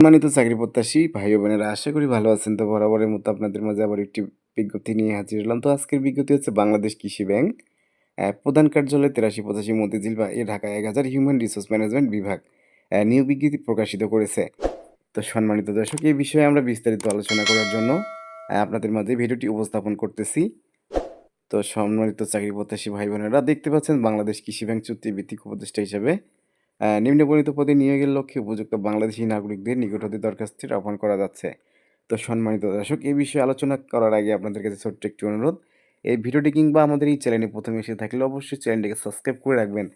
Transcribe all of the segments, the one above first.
সম্মানিত চাকরি প্রত্যাশী ভাই বোনেরা, আশা করি ভালো আছেন। তো বরাবরের মতো আপনাদের মাঝে আবার একটি বিজ্ঞপ্তি নিয়ে হাজির হলাম। তো আজকের বিজ্ঞপ্তি হচ্ছে বাংলাদেশ কৃষি ব্যাংক প্রধান কার্যালয় তেরাশি পঁচাশি মতিঝিল বা এ ঢাকা এক হাজার হিউম্যান রিসোর্স ম্যানেজমেন্ট বিভাগ নিয়োগ বিজ্ঞপ্তি প্রকাশিত করেছে। তো সম্মানিত দর্শক, এই বিষয়ে আমরা বিস্তারিত আলোচনা করার জন্য আপনাদের মাঝে ভিডিওটি উপস্থাপন করতেছি। তো সম্মানিত চাকরি প্রত্যাশী ভাই বোনেরা, দেখতে পাচ্ছেন বাংলাদেশ কৃষি ব্যাংক চুক্তিভিত্তিক উপদেষ্টা হিসেবে নিম্নবর্ণিত পদে নিয়োগের লক্ষ্যে উপযুক্ত বাংলাদেশি নাগরিকদের নিকট হতে দরখাস্তের আহ্বান করা যাচ্ছে। তো সম্মানিত দর্শক, এই বিষয়ে আলোচনা করার আগে আপনাদের কাছে ছোট্ট একটি অনুরোধ। এই ভিডিওটি কিংবা আমাদের এই চ্যানেলে প্রথমে এসে থাকলে অবশ্যই চ্যানেলটিকে সাবস্ক্রাইব করে রাখবেন।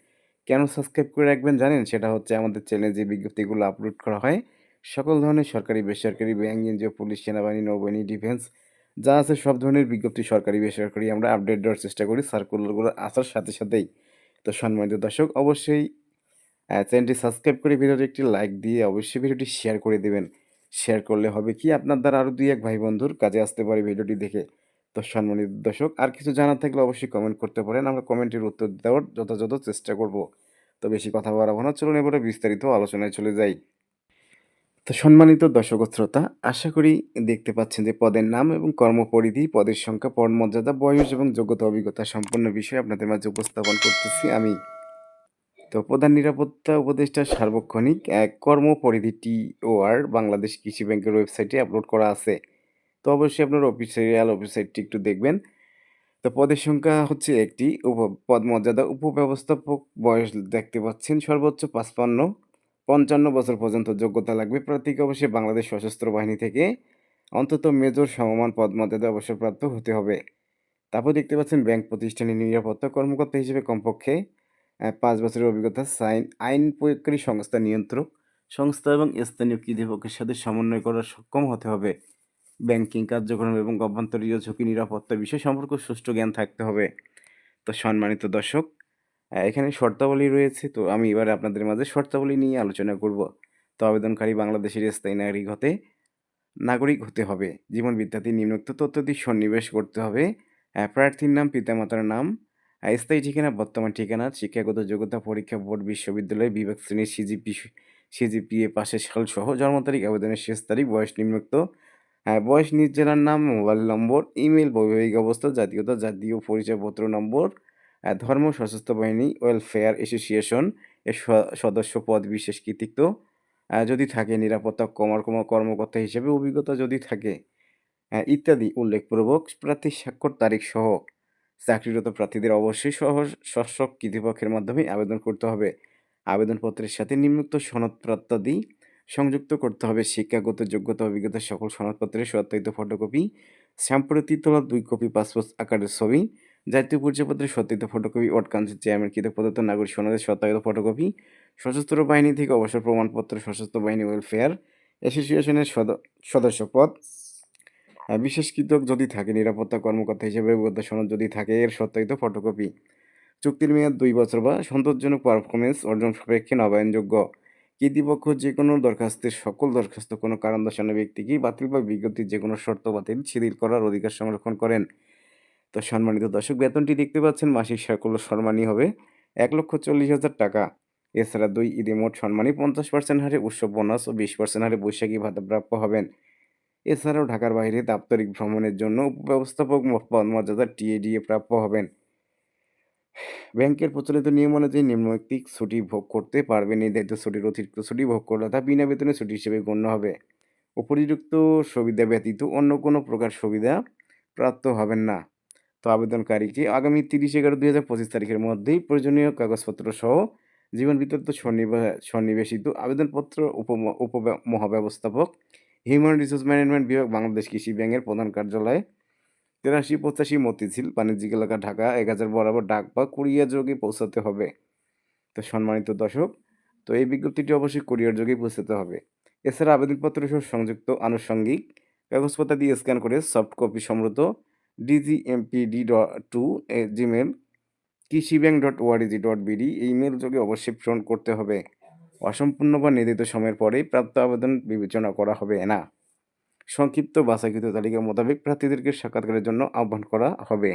কেন সাবস্ক্রাইব করে রাখবেন জানেন? সেটা হচ্ছে আমাদের চ্যানেলে যে বিজ্ঞপ্তিগুলো আপলোড করা হয়, সকল ধরনের সরকারি, বেসরকারি, ব্যাংক, এনজিও, পুলিশ, সেনাবাহিনী, নৌবাহিনী, ডিফেন্স, যা আছে সব ধরনের বিজ্ঞপ্তি সরকারি, বেসরকারি আমরা আপডেট দেওয়ার চেষ্টা করি, সার্কুলারগুলো আসার সাথে সাথেই। তো সম্মানিত দর্শক, অবশ্যই চ্যানেলটি সাবস্ক্রাইব করে ভিডিওটি একটি লাইক দিয়ে অবশ্যই ভিডিওটি শেয়ার করে দেবেন। শেয়ার করলে হবে কি, আপনার দ্বারা আরও দুই এক ভাই বন্ধুর কাজে আসতে পারে ভিডিওটি দেখে। তো সম্মানিত দর্শক, আর কিছু জানার থাকলে অবশ্যই কমেন্ট করতে পারেন। আমরা কমেন্টের উত্তর দেওয়ার যথাযথ চেষ্টা করব। তো বেশি কথা বাড়াবো না, চলুন এবারে বিস্তারিত আলোচনায় চলে যাই। তো সম্মানিত দর্শক শ্রোতা, আশা করি দেখতে পাচ্ছেন যে পদের নাম এবং কর্মপরিধি, পদের সংখ্যা, পদ মর্যাদা, বয়স এবং যোগ্যতা, অভিজ্ঞতা সম্পন্ন বিষয় আপনাদের মাঝে উপস্থাপন করতেছি আমি। তো প্রধান নিরাপত্তা উপদেষ্টা সার্বক্ষণিক এক কর্ম কর্মপরিধি টিওআর বাংলাদেশ কৃষি ব্যাংকের ওয়েবসাইটে আপলোড করা আছে। তো অবশ্যই আপনার অফিসিয়াল ওয়েবসাইটটি একটু দেখবেন। তো পদের সংখ্যা হচ্ছে একটি, উপ পদ মর্যাদা উপব্যবস্থাপক বয়স দেখতে পাচ্ছেন সর্বোচ্চ পাঁচপান্ন। পঞ্চান্ন বছর পর্যন্ত যোগ্যতা লাগবে। প্রার্থীকে অবশ্যই বাংলাদেশ সশস্ত্র বাহিনী থেকে অন্তত মেজর সমমান পদ মর্যাদা অবসরপ্রাপ্ত হতে হবে। তারপর দেখতে পাচ্ছেন ব্যাংক প্রতিষ্ঠানের নিরাপত্তা কর্মকর্তা হিসেবে কমপক্ষে পাঁচ বছরের অভিজ্ঞতা, সাইন, আইন প্রয়োগকারী সংস্থা নিয়ন্ত্রক। সংস্থা এবং স্থানীয় কর্তৃপক্ষের সাথে সমন্বয় করার সক্ষম হতে হবে। ব্যাংকিং কার্যক্রম এবং অভ্যন্তরীণ ঝুঁকি নিরাপত্তা বিষয় সম্পর্কে, সুষ্ঠু জ্ঞান থাকতে হবে। তো সম্মানিত দর্শক এখানে শর্তাবলী রয়েছে। তো আমি এবার আপনাদের মাঝে শর্তাবলী নিয়ে আলোচনা করব। তো আবেদনকারী বাংলাদেশের স্থায়ী নাগরিক হতে নাগরিক হতে হবে। জীবন বিদ্যার্থী নিম্নোক্ত তথ্যটি সন্নিবেশ করতে হবে। প্রার্থীর নাম, পিতামাতার নাম স্থায়ী ঠিকানা, বর্তমান ঠিকানা, শিক্ষাগত যোগ্যতা, পরীক্ষা বোর্ড, বিশ্ববিদ্যালয়, বিভাগ শ্রেণির সিজিপি, সিজিপিএ পাশের সাল সহ জন্ম তারিখ, আবেদনের শেষ তারিখ, বয়স নিম্নোক্ত। হ্যাঁ বয়স নিজ জেলার নাম, মোবাইল নম্বর, ইমেল, বৈবাহিক অবস্থা, জাতীয়তা, জাতীয় পরিচয়পত্র নম্বর ধর্ম, সশস্ত্র বাহিনী ওয়েলফেয়ার অ্যাসোসিয়েশন এর সদস্য পদ বিশেষ কৃতিত্ব। যদি থাকে নিরাপত্তা কর্ম কর্মকর্তা হিসেবে অভিজ্ঞতা যদি থাকে ইত্যাদি উল্লেখপূর্বক প্রার্থী স্বাক্ষর তারিখ সহ চাকরিরত প্রার্থীদের অবশ্যই সহ শাসক কর্তৃপক্ষের মাধ্যমে আবেদন করতে হবে। আবেদনপত্রের সাথে নিম্নোক্ত সনদপত্রাদি সংযুক্ত করতে হবে। শিক্ষাগত যোগ্যতা, অভিজ্ঞতা সকল সনদপত্রের সত্যায়িত ফটোকপি সাম্প্রতিক তোলা দুই কপি পাসপোর্ট আকারের ছবি, জাতীয় পরিচয়পত্রের সত্যায়িত ফটোকপি ওয়ার্ড কাউন্সিল চেয়ারম্যান কৃত প্রদত্ত নাগরিক সনদের সত্যায়িত ফটোকপি, সশস্ত্র বাহিনী থেকে অবসর প্রমাণপত্র, সশস্ত্র বাহিনী ওয়েলফেয়ার অ্যাসোসিয়েশনের সদ- সদস্যপদ আহ, বিশেষকৃত যদি থাকে নিরাপত্তা কর্মকর্তা হিসেবে অভিজ্ঞতা সনদ যদি থাকে এর সত্যায়িত ফটোকপি চুক্তির মেয়াদ দুই বছর বা সন্তোষজনক পারফরমেন্স অর্জন সাপেক্ষে নবায়নযোগ্য। কর্তৃপক্ষ যে কোনো দরখাস্তের সকল দরখাস্ত কোনো কারণ দর্শানো ব্যক্তিকে বাতিল বা বিজ্ঞপ্তির যে কোনো শর্ত বাতিল শিথিল করার অধিকার সংরক্ষণ করেন। তো সম্মানিত দর্শক বেতনটি দেখতে পাচ্ছেন মাসিক সকল সম্মানী হবে এক লক্ষ চল্লিশ হাজার টাকা। এছাড়া দুই ঈদে মোট সম্মানী পঞ্চাশ পার্সেন্ট হারে উৎসব বোনাস ও বিশ পার্সেন্ট হারে বৈশাখী ভাতা প্রাপ্য হবেন। এছাড়াও ঢাকার বাইরে দাপ্তরিক ভ্রমণের জন্য উপব্যবস্থাপক পদ মর্যাদা টিএডিএ প্রাপ্য হবেন। ব্যাংকের প্রচলিত নিয়ম অনুযায়ী নিম্নলিখিত ছুটি ভোগ করতে পারবেন। নির্ধারিত ছুটির অতিরিক্ত ছুটি ভোগ করলে তা বিনা বেতনে ছুটি হিসেবে গণ্য হবে। উপরিযুক্ত সুবিধা ব্যতীত অন্য কোনো প্রকার সুবিধা প্রাপ্ত হবেন না। তো আবেদনকারীকে আগামী তিরিশ এগারো দুই হাজার পঁচিশ তারিখের মধ্যেই প্রয়োজনীয় কাগজপত্র সহ জীবন বিতর্ক সন্নিবে- সন্নিবেশিত আবেদনপত্র উপ মহাব্যবস্থাপক হিউম্যান রিসোর্স ম্যানেজমেন্ট বিভাগ বাংলাদেশ কৃষি ব্যাংকের প্রধান কার্যালয়। তেরাশি পঁচাশি মতিঝিল, বাণিজ্যিক এলাকা ঢাকা, এক হাজার বরাবর ডাক বা কুরিয়ার যোগে পৌঁছাতে হবে। তো সম্মানিত দর্শক, তো এই বিজ্ঞপ্তিটি অবশ্যই কুরিয়ার যোগেই পৌঁছাতে হবে। এছাড়া আবেদনপত্র সহ সংযুক্ত আনুষঙ্গিক কাগজপত্র দিয়ে স্ক্যান করে সফট কপি সমৃদ্ধ ডিজিএমপিডি টু জিমেল কৃষি bank dot ORG dot BD এই মেল যোগে অবশ্যই প্রেরণ করতে হবে। অসম্পূর্ণ বা নির্ধারিত সময়ের পরেই প্রাপ্ত আবেদন বিবেচনা করা হবে না। সংক্ষিপ্ত বাছাইকৃত তালিকা মোতাবেক প্রার্থীদেরকে সাক্ষাৎকারের জন্য আহ্বান করা হবে।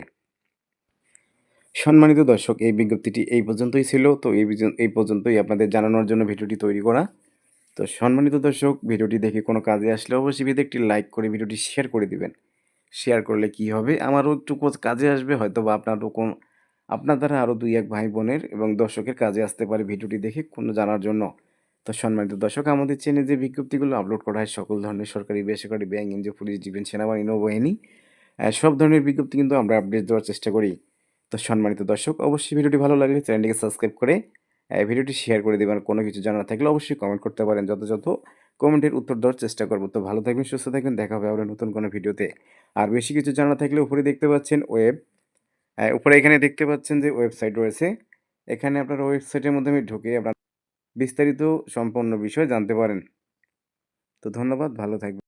সম্মানিত দর্শক, এই বিজ্ঞপ্তিটি এই পর্যন্তই ছিল। তো এই এই পর্যন্তই আপনাদের জানানোর জন্য ভিডিওটি তৈরি করা। তো সম্মানিত দর্শক, ভিডিওটি দেখে কোনো কাজে আসলে অবশ্যই ভিডিওতে একটি লাইক করে ভিডিওটি শেয়ার করে দিবেন। শেয়ার করলে কি হবে? আমারও একটু কাজে আসবে হয়তো বা আপনারও কোন আপনার দ্বারা আরও দুই, এক ভাই বোনের এবং দর্শকের কাজে আসতে পারে ভিডিওটি দেখে কোনো জানার জন্য। তো সম্মানিত দর্শক, আমাদের চ্যানেলে যে বিজ্ঞপ্তিগুলো আপলোড করা হয়, সকল ধরনের সরকারি, বেসরকারি ব্যাংক এনজিও পুলিশ ডিফেন্স সেনাবাহিনী, নৌবাহিনী সব ধরনের বিজ্ঞপ্তি কিন্তু আমরা আপডেট দেওয়ার চেষ্টা করি। তো সম্মানিত দর্শক, অবশ্যই ভিডিওটি ভালো লাগলে চ্যানেলটিকে সাবস্ক্রাইব করে ভিডিওটি শেয়ার করে দেবেন। কোনো কিছু জানার থাকলে অবশ্যই কমেন্ট করতে পারেন। যথাযথ কমেন্টের উত্তর দেওয়ার চেষ্টা করব। তো ভালো থাকবেন, সুস্থ থাকবেন। দেখা হবে আবার নতুন কোনো ভিডিওতে। আর বেশি কিছু জানা থাকলে উপরে দেখতে পাচ্ছেন ওয়েব উপরে এখানে দেখতে পাচ্ছেন যে ওয়েবসাইট রয়েছে। এখানে আপনার ওয়েবসাইটের আমি ঢুকে আপনার বিস্তারিত সম্পূর্ণ বিষয় জানতে পারেন। তো ধন্যবাদ, ভালো থাকবেন।